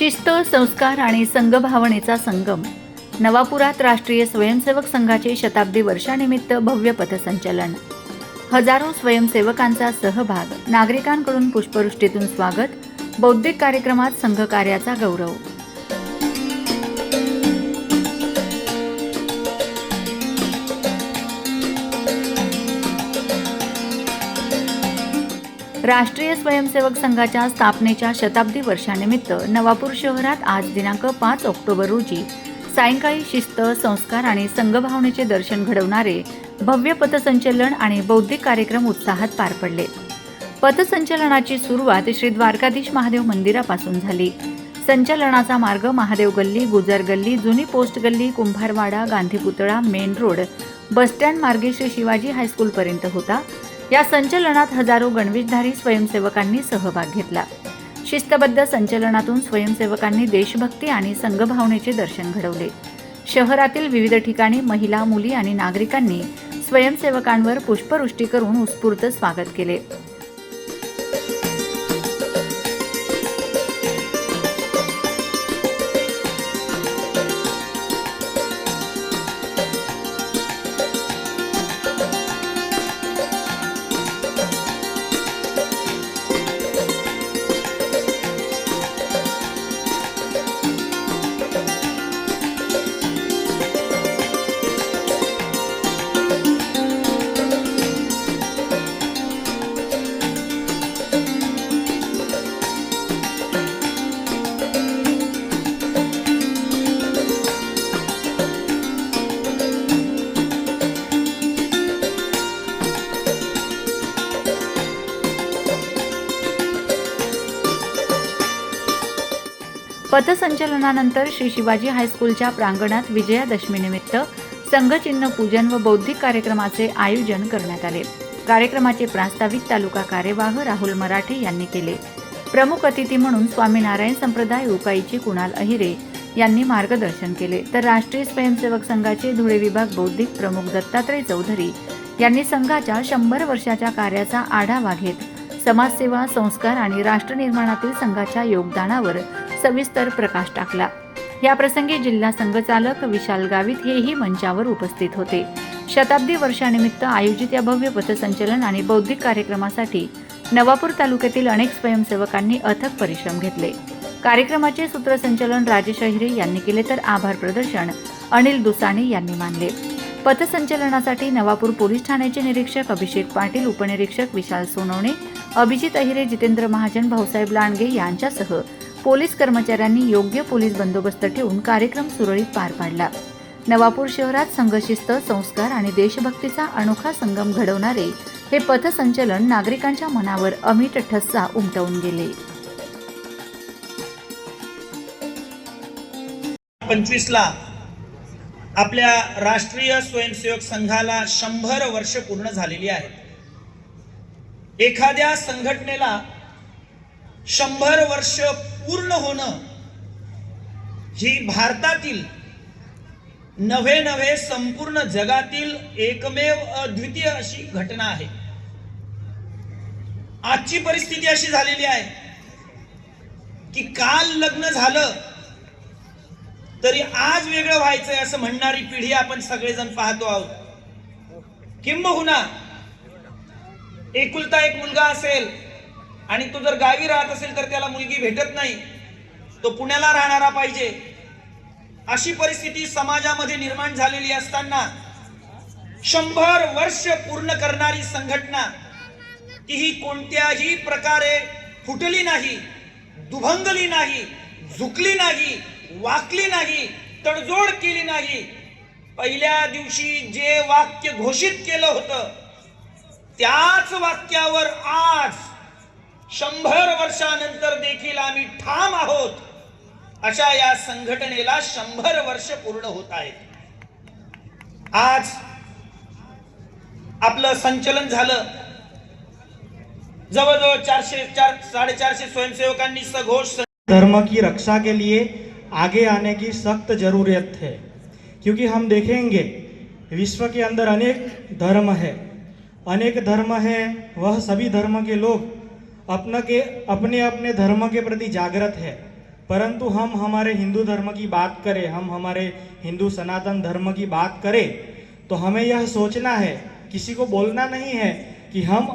शिस्त संस्कार आणि संघभावनेचा संगम. नवापुरात राष्ट्रीय स्वयंसेवक संघाचे शताब्दी वर्षानिमित्त भव्य पथसंचलन. हजारो स्वयंसेवकांचा सहभाग. नागरिकांकडून पुष्पवृष्टीतून स्वागत. बौद्धिक कार्यक्रमात संघकार्याचा गौरव. राष्ट्रीय स्वयंसेवक संघाच्या स्थापनेच्या शताब्दी वर्षानिमित्त नवापूर शहरात आज दिनांक पाच ऑक्टोबर रोजी सायंकाळी शिस्त संस्कार आणि संघभावनेचे दर्शन घडवणारे भव्य पथसंचलन आणि बौद्धिक कार्यक्रम उत्साहात पार पडले. पथसंचलनाची सुरुवात श्री द्वारकाधीश महादेव मंदिरापासून झाली. संचलनाचा मार्ग महादेव गल्ली गुजर गल्ली जुनी पोस्ट गल्ली कुंभारवाडा गांधी पुतळा मेन रोड बसस्टँड मार्गे श्री शिवाजी हायस्कूलपर्यंत होता. या संचलनात हजारो गणवेशधारी स्वयंसेवकांनी सहभाग घेतला. शिस्तबद्ध संचलनातून स्वयंसेवकांनी देशभक्ती आणि संघभावनेचे दर्शन घडवले. शहरातील विविध ठिकाणी महिला मुली आणि नागरिकांनी स्वयंसेवकांवर पुष्पवृष्टी करून उत्स्फूर्त स्वागत केले. पथसंचलनानंतर श्री शिवाजी हायस्कूलच्या प्रांगणात विजयादशमीनिमित्त संघचिन्ह पूजन व बौद्धिक कार्यक्रमाचे आयोजन करण्यात आले. कार्यक्रमाचे प्रास्ताविक तालुका कार्यवाह राहुल मराठे यांनी केले. प्रमुख अतिथी म्हणून स्वामीनारायण संप्रदाय उकाईची कुणाल अहिरे यांनी मार्गदर्शन केले. तर राष्ट्रीय स्वयंसेवक संघाचे धुळे विभाग बौद्धिक प्रमुख दत्तात्रय चौधरी यांनी संघाच्या शंभर वर्षाच्या कार्याचा आढावा घेत समाजसेवा संस्कार आणि राष्ट्रनिर्माणातील संघाच्या योगदानावर सविस्तर प्रकाश टाकला. या प्रसंगी जिल्हा संघचालक विशाल गावित हेही मंचावर उपस्थित होते. शताब्दी वर्षानिमित्त आयोजित या भव्य पथसंचलन आणि बौद्धिक कार्यक्रमासाठी नवापूर तालुक्यातील अनेक स्वयंसेवकांनी अथक परिश्रम घेतले. कार्यक्रमाचे सूत्रसंचलन राजेश अहिरे यांनी केले तर आभार प्रदर्शन अनिल दुसाणे यांनी मानले. पथसंचलनासाठी नवापूर पोलीस ठाण्याचे निरीक्षक अभिषेक पाटील उपनिरीक्षक विशाल सोनवणे अभिजित अहिरे जितेंद्र महाजन भाऊसाहेब लांडगे यांच्यासह पोलीस कर्मचाऱ्यांनी योग्य पोलीस बंदोबस्त ठेवून कार्यक्रम सुरळीत पार पाडला. नवापूर शहरात संघशिस्त संस्कार आणि देशभक्तीचा अनोखा संगम घडवणारे हे पथसंचलन नागरिकांच्या मनावर अमिट ठस्सा उमटवून गेले. पंचवीसला आपल्या राष्ट्रीय स्वयंसेवक संघाला शंभर वर्ष पूर्ण झालेली आहेत. एखाद्या संघटनेला शंभर वर्ष पूर्ण होणं ही भारतातील नव्हे नव्हे संपूर्ण जगातील एकमेव अद्वितीय अशी घटना आहे. आजची परिस्थिती अशी झालेली आहे की काल लग्न झालं तरी आज वेगळं व्हायचंय असं म्हणणारी पिढी आपण सगळेजण पाहतो आहोत. किंबहुना एकुलता एक मुलगा असेल आणि तो जर गावी राहत असेल तर त्याला मुलगी भेटत नाही. तो पुण्याला राहणारा पाहिजे. अशी परिस्थिती समाजामध्ये निर्माण झालेली असताना शंभर वर्ष पूर्ण करणारी संघटना ती ही कोणत्याही प्रकारे फुटली नाही दुभंगली नाही झुकली नाही वाकली नाही तडजोड केली नाही. पहिल्या दिवशी जे वाक्य घोषित केलं होतं त्याच वाक्यावर आज शंभर वर्षानंतर देखील आम्ही ठाम आहोत. अशा या संघटनेला शंभर वर्ष पूर्ण होत आहेत. आज आपलं संचलन झालं. जवळजवळ चारशे चार साडेचारशे स्वयंसेवकांनी सघोष धर्म की रक्षा के लिए आगे आने की सख्त जरूरत है। क्योंकि हम देखेंगे विश्व के अंदर अनेक धर्म है। अनेक धर्म है वह सभी धर्म के लोग अपना के, अपने अपने धर्म के प्रति जागृत है। परंतु हम हमारे हिंदू धर्म की बात करें, हम हमारे हिंदू सनातन धर्म की बात करें तो हमें यह सोचना है, किसी को बोलना नहीं है कि हम